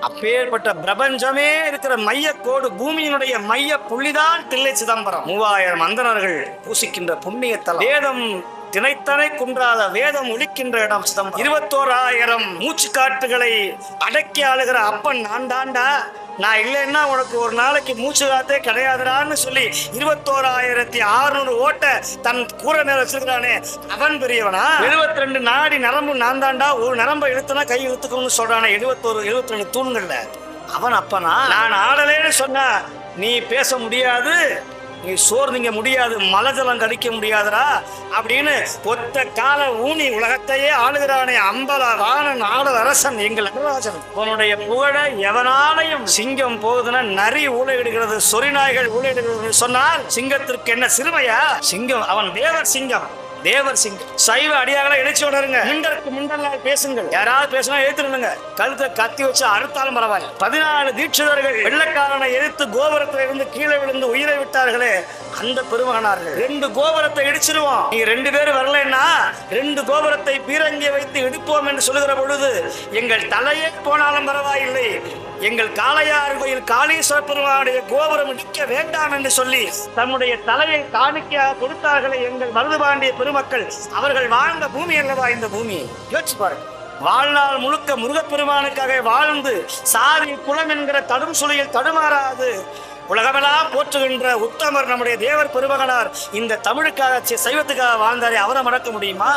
அப்பேற்பட்ட பிரபஞ்சமே இருக்கிற மையக்கோடு பூமியினுடைய மைய புள்ளிதான் தில்லை சிதம்பரம். மூவாயிரம் அந்தணர்கள் பூசிக்கின்ற புண்ணிய வேதம் தினைத்தனை குன்றாத வேதம் ஒழிக்கின்ற இடம் சிதம்பரம். இருபத்தோராயிரம் மூச்சு காட்டுகளை அடக்கி ஆளுகிற அப்பன் நான் தாண்டா நான் இல்லைன்னா உனக்கு ஒரு நாளைக்கு மூச்சு காத்தே கிடையாதுடான்னு சொல்லி இருபத்தோராயிரத்தி அறுநூறு ஓட்டை தன் கூரை மேல வச்சிருக்கிறானே அவன் பெரியவனா? எழுபத்தி ரெண்டு நாடி நரம்பு நான் தாண்டா ஒரு நரம்பை இழுத்துனா கை இழுத்துக்கணும்னு சொல்றானே எழுபத்தோரு எழுபத்தி ரெண்டு தூண்கள்ல. அவன் அப்பனா? நான் ஆடலேன்னு சொன்ன நீ பேச முடியாது. நீ நீங்க முடியாது மலஜலம் கழிக்க முடியாதரா அப்படின்னு ஒத்த கால ஊனி உலகத்தையே ஆளுகிறானே அம்பல வாணன் ஆடல் அரசன் எங்கள் நடராஜன் உன்னுடைய புகழ எவனாலையும் சிங்கம் போகுதுன்னா நரி ஊழையிடுகிறது சொறி நாய்கள் ஊழையிடுகிறது சொன்னால் சிங்கத்திற்கு என்ன சிறுமையா? சிங்கம் அவன் தேவர் சிங்கம். தேவர் சிங் சைவ அடியார்களை இணைச்சு உணருங்க மிண்டருக்கு மிண்டலால் பேசுங்கள். யாராவது பேசினா எழுத்துருங்க கழுத்தை கத்தி வச்சு அறுத்தாலும் பரவாயில்ல. பதினாலு தீட்சிதர்கள் வெள்ளக்காரனை எதிர்த்து கோபுரத்துல இருந்து கீழே விழுந்து உயிரை விட்டார்களே அந்த பெருமகனார்கள். ரெண்டு கோபுரத்தை இடிச்சிருவோம். நீ ரெண்டு பேரும் வரலைன்னா ரெண்டு கோபுரத்தை பீரங்கிய வைத்து இடிப்போம் என்று சொல்லுகிற பொழுது எங்கள் தலையே போனாலும் பரவாயில்லை. எங்கள் காளையார் கோயில் காளீஸ்வர பெருமானுடைய கோபுரம் இடிக்க வேண்டாம் என்று சொல்லி தன்னுடைய தலையை காணிக்கையாக கொடுத்தார்களே எங்கள் மருதுபாண்டிய பெருமக்கள். அவர்கள் வாழ்ந்த பூமி அல்லவா இந்த பூமி? யோசிச்சு பாருங்க. வாழ்நாள் முழுக்க முருகப்பெருமானுக்காக வாழ்ந்து சாதி குலம் என்கிற தடும் சுழியில் தடுமாறாது. உலகமெல்லாம் போற்றுகின்ற உத்தமர் நம்முடைய தேவர் பெருமகனார் இந்த தமிழுக்காக சைவத்துக்காக வாழ்ந்தாரே அவரை மறக்க முடியுமா?